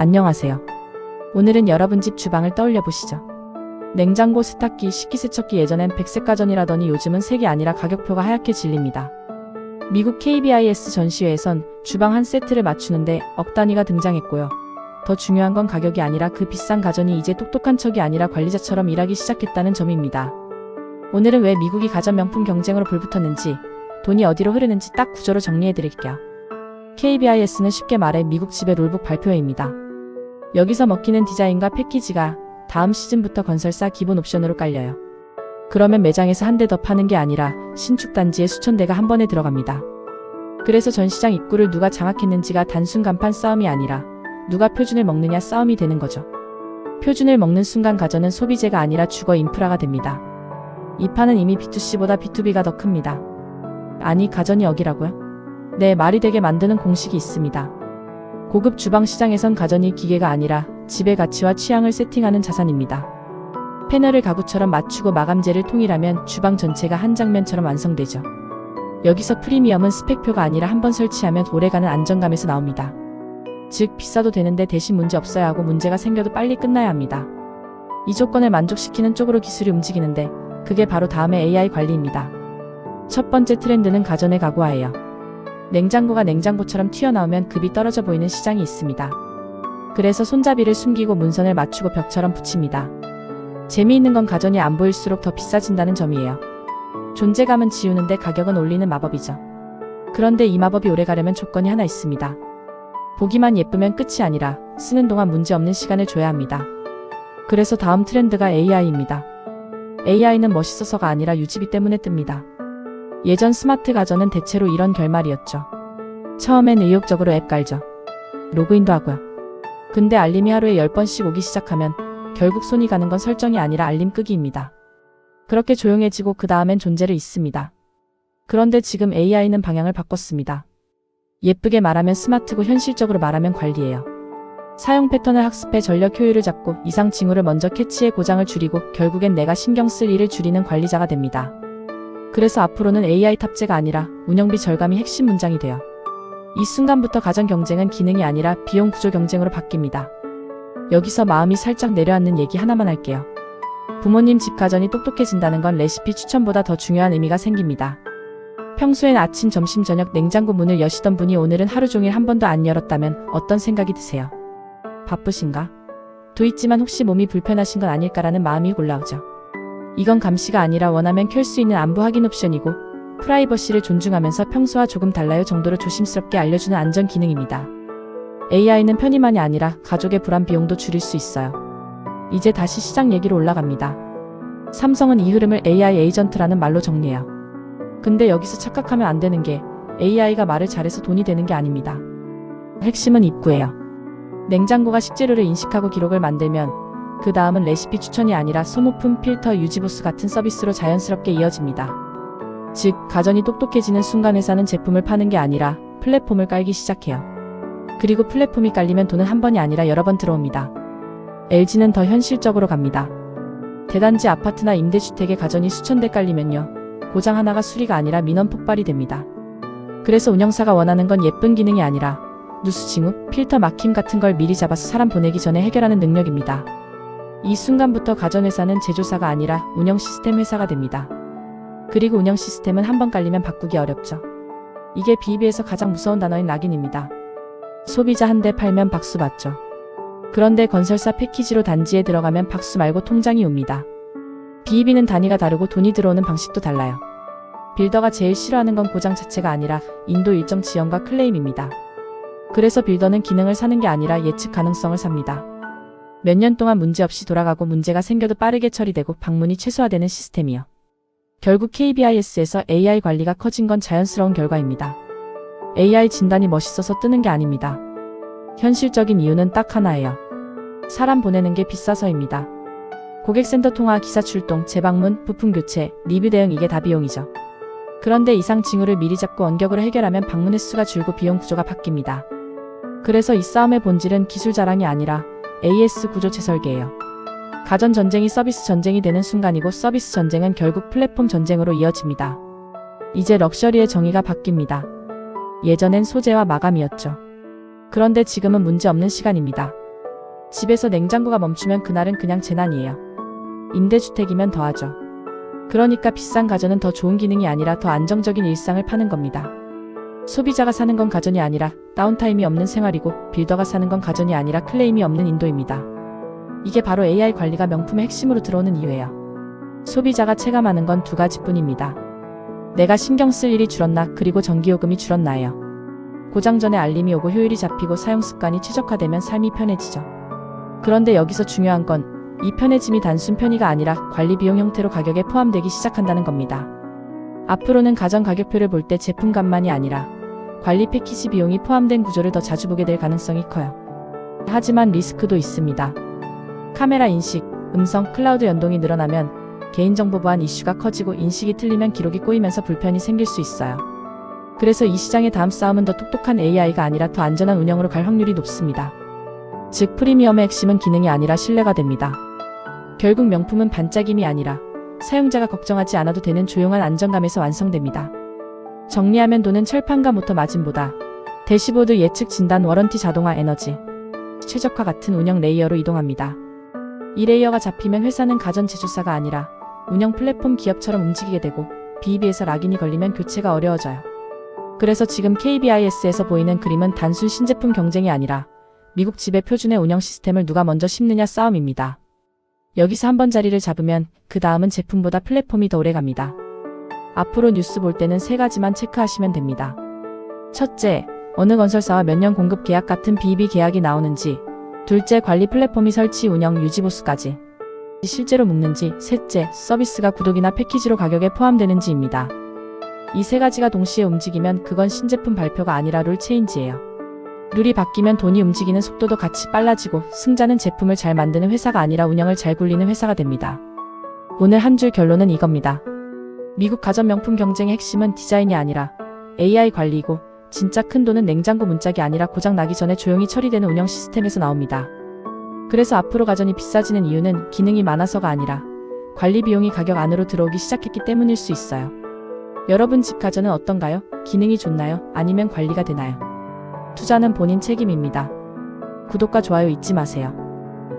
안녕하세요. 오늘은 여러분 집 주방을 떠올려 보시죠. 냉장고, 세탁기, 식기세척기 예전엔 백색 가전이라더니 요즘은 색이 아니라 가격표가 하얗게 질립니다. 미국 KBIS 전시회에선 주방 한 세트를 맞추는데 억 단위가 등장했고요. 더 중요한 건 가격이 아니라 그 비싼 가전이 이제 똑똑한 척이 아니라 관리자처럼 일하기 시작했다는 점입니다. 오늘은 왜 미국이 가전 명품 경쟁으로 불붙었는지, 돈이 어디로 흐르는지 딱 구조로 정리해 드릴게요. KBIS는 쉽게 말해 미국 집의 룰북 발표회입니다. 여기서 먹히는 디자인과 패키지가 다음 시즌부터 건설사 기본 옵션으로 깔려요. 그러면 매장에서 한 대 더 파는 게 아니라 신축 단지에 수천 대가 한 번에 들어갑니다. 그래서 전시장 입구를 누가 장악했는지가 단순 간판 싸움이 아니라 누가 표준을 먹느냐 싸움이 되는 거죠. 표준을 먹는 순간 가전은 소비재가 아니라 주거 인프라가 됩니다. 이 판은 이미 B2C보다 B2B가 더 큽니다. 아니, 가전이 여기라고요? 네, 말이 되게 만드는 공식이 있습니다. 고급 주방 시장에선 가전이 기계가 아니라 집의 가치와 취향을 세팅하는 자산입니다. 패널을 가구처럼 맞추고 마감재를 통일하면 주방 전체가 한 장면처럼 완성되죠. 여기서 프리미엄은 스펙표가 아니라 한 번 설치하면 오래가는 안정감에서 나옵니다. 즉, 비싸도 되는데 대신 문제 없어야 하고 문제가 생겨도 빨리 끝나야 합니다. 이 조건을 만족시키는 쪽으로 기술이 움직이는데 그게 바로 다음의 AI 관리입니다. 첫 번째 트렌드는 가전의 가구화예요. 냉장고가 냉장고처럼 튀어나오면 급이 떨어져 보이는 시장이 있습니다. 그래서 손잡이를 숨기고 문선을 맞추고 벽처럼 붙입니다. 재미있는 건 가전이 안 보일수록 더 비싸진다는 점이에요. 존재감은 지우는데 가격은 올리는 마법이죠. 그런데 이 마법이 오래 가려면 조건이 하나 있습니다. 보기만 예쁘면 끝이 아니라 쓰는 동안 문제 없는 시간을 줘야 합니다. 그래서 다음 트렌드가 AI입니다. AI는 멋있어서가 아니라 유지비 때문에 뜹니다. 예전 스마트 가전은 대체로 이런 결말이었죠. 처음엔 의욕적으로 앱 깔죠. 로그인도 하고요. 근데 알림이 하루에 10번씩 오기 시작하면 결국 손이 가는 건 설정이 아니라 알림 끄기입니다. 그렇게 조용해지고 그 다음엔 존재를 잊습니다. 그런데 지금 AI는 방향을 바꿨습니다. 예쁘게 말하면 스마트고 현실적으로 말하면 관리예요. 사용 패턴을 학습해 전력 효율을 잡고 이상 징후를 먼저 캐치해 고장을 줄이고 결국엔 내가 신경 쓸 일을 줄이는 관리자가 됩니다. 그래서 앞으로는 AI 탑재가 아니라 운영비 절감이 핵심 문장이 돼요. 이 순간부터 가전 경쟁은 기능이 아니라 비용 구조 경쟁으로 바뀝니다. 여기서 마음이 살짝 내려앉는 얘기 하나만 할게요. 부모님 집 가전이 똑똑해진다는 건 레시피 추천보다 더 중요한 의미가 생깁니다. 평소엔 아침, 점심, 저녁 냉장고 문을 여시던 분이 오늘은 하루 종일 한 번도 안 열었다면 어떤 생각이 드세요? 바쁘신가? 도 있지만 혹시 몸이 불편하신 건 아닐까라는 마음이 올라오죠. 이건 감시가 아니라 원하면 켤 수 있는 안부 확인 옵션이고 프라이버시를 존중하면서 평소와 조금 달라요 정도로 조심스럽게 알려주는 안전 기능입니다. AI는 편의만이 아니라 가족의 불안 비용도 줄일 수 있어요. 이제 다시 시장 얘기로 올라갑니다. 삼성은 이 흐름을 AI 에이전트라는 말로 정리해요. 근데 여기서 착각하면 안 되는 게 AI가 말을 잘해서 돈이 되는 게 아닙니다. 핵심은 입구예요. 냉장고가 식재료를 인식하고 기록을 만들면 그 다음은 레시피 추천이 아니라 소모품, 필터, 유지부스 같은 서비스로 자연스럽게 이어집니다. 즉, 가전이 똑똑해지는 순간 회사는 제품을 파는 게 아니라 플랫폼을 깔기 시작해요. 그리고 플랫폼이 깔리면 돈은 한 번이 아니라 여러 번 들어옵니다. LG는 더 현실적으로 갑니다. 대단지 아파트나 임대주택에 가전이 수천 대 깔리면요. 고장 하나가 수리가 아니라 민원 폭발이 됩니다. 그래서 운영사가 원하는 건 예쁜 기능이 아니라 누수 징후, 필터 막힘 같은 걸 미리 잡아서 사람 보내기 전에 해결하는 능력입니다. 이 순간부터 가전회사는 제조사가 아니라 운영 시스템 회사가 됩니다. 그리고 운영 시스템은 한 번 깔리면 바꾸기 어렵죠. 이게 비비에서 가장 무서운 단어인 낙인입니다. 소비자 한 대 팔면 박수 받죠. 그런데 건설사 패키지로 단지에 들어가면 박수 말고 통장이 옵니다. 비비는 단위가 다르고 돈이 들어오는 방식도 달라요. 빌더가 제일 싫어하는 건 고장 자체가 아니라 인도 일정 지연과 클레임입니다. 그래서 빌더는 기능을 사는 게 아니라 예측 가능성을 삽니다. 몇 년 동안 문제없이 돌아가고 문제가 생겨도 빠르게 처리되고 방문이 최소화되는 시스템이요. 결국 KBIS에서 AI 관리가 커진 건 자연스러운 결과입니다. AI 진단이 멋있어서 뜨는 게 아닙니다. 현실적인 이유는 딱 하나예요. 사람 보내는 게 비싸서입니다. 고객센터 통화, 기사 출동, 재방문, 부품 교체, 리뷰 대응 이게 다 비용이죠. 그런데 이상 징후를 미리 잡고 원격으로 해결하면 방문 횟수가 줄고 비용 구조가 바뀝니다. 그래서 이 싸움의 본질은 기술 자랑이 아니라 AS 구조 재설계예요. 가전 전쟁이 서비스 전쟁이 되는 순간이고 서비스 전쟁은 결국 플랫폼 전쟁으로 이어집니다. 이제 럭셔리의 정의가 바뀝니다. 예전엔 소재와 마감이었죠. 그런데 지금은 문제 없는 시간입니다. 집에서 냉장고가 멈추면 그날은 그냥 재난이에요. 임대주택이면 더하죠. 그러니까 비싼 가전은 더 좋은 기능이 아니라 더 안정적인 일상을 파는 겁니다. 소비자가 사는 건 가전이 아니라 다운타임이 없는 생활이고 빌더가 사는 건 가전이 아니라 클레임이 없는 인도입니다. 이게 바로 AI 관리가 명품의 핵심으로 들어오는 이유예요. 소비자가 체감하는 건 두 가지뿐입니다. 내가 신경 쓸 일이 줄었나 그리고 전기요금이 줄었나예요. 고장 전에 알림이 오고 효율이 잡히고 사용 습관이 최적화되면 삶이 편해지죠. 그런데 여기서 중요한 건 이 편해짐이 단순 편의가 아니라 관리 비용 형태로 가격에 포함되기 시작한다는 겁니다. 앞으로는 가전 가격표를 볼 때 제품값만이 아니라 관리 패키지 비용이 포함된 구조를 더 자주 보게 될 가능성이 커요. 하지만 리스크도 있습니다. 카메라 인식, 음성, 클라우드 연동이 늘어나면 개인정보 보안 이슈가 커지고 인식이 틀리면 기록이 꼬이면서 불편이 생길 수 있어요. 그래서 이 시장의 다음 싸움은 더 똑똑한 AI가 아니라 더 안전한 운영으로 갈 확률이 높습니다. 즉 프리미엄의 핵심은 기능이 아니라 신뢰가 됩니다. 결국 명품은 반짝임이 아니라 사용자가 걱정하지 않아도 되는 조용한 안정감에서 완성됩니다. 정리하면 돈은 철판과 모터 마진보다 대시보드 예측 진단 워런티 자동화 에너지 최적화 같은 운영 레이어로 이동합니다. 이 레이어가 잡히면 회사는 가전 제조사가 아니라 운영 플랫폼 기업처럼 움직이게 되고 비비에서 락인이 걸리면 교체가 어려워져요. 그래서 지금 KBIS에서 보이는 그림은 단순 신제품 경쟁이 아니라 미국 지배 표준의 운영 시스템을 누가 먼저 심느냐 싸움입니다. 여기서 한번 자리를 잡으면 그 다음은 제품보다 플랫폼이 더 오래 갑니다. 앞으로 뉴스 볼 때는 세 가지만 체크하시면 됩니다. 첫째, 어느 건설사와 몇 년 공급 계약 같은 비비 계약이 나오는지. 둘째, 관리 플랫폼이 설치, 운영, 유지 보수까지. 실제로 묶는지. 셋째, 서비스가 구독이나 패키지로 가격에 포함되는지입니다. 이 세 가지가 동시에 움직이면 그건 신제품 발표가 아니라 룰 체인지예요. 룰이 바뀌면 돈이 움직이는 속도도 같이 빨라지고 승자는 제품을 잘 만드는 회사가 아니라 운영을 잘 굴리는 회사가 됩니다. 오늘 한 줄 결론은 이겁니다. 미국 가전 명품 경쟁의 핵심은 디자인이 아니라 AI 관리이고 진짜 큰 돈은 냉장고 문짝이 아니라 고장 나기 전에 조용히 처리되는 운영 시스템에서 나옵니다. 그래서 앞으로 가전이 비싸지는 이유는 기능이 많아서가 아니라 관리 비용이 가격 안으로 들어오기 시작했기 때문일 수 있어요. 여러분 집 가전은 어떤가요? 기능이 좋나요? 아니면 관리가 되나요? 투자는 본인 책임입니다. 구독과 좋아요 잊지 마세요.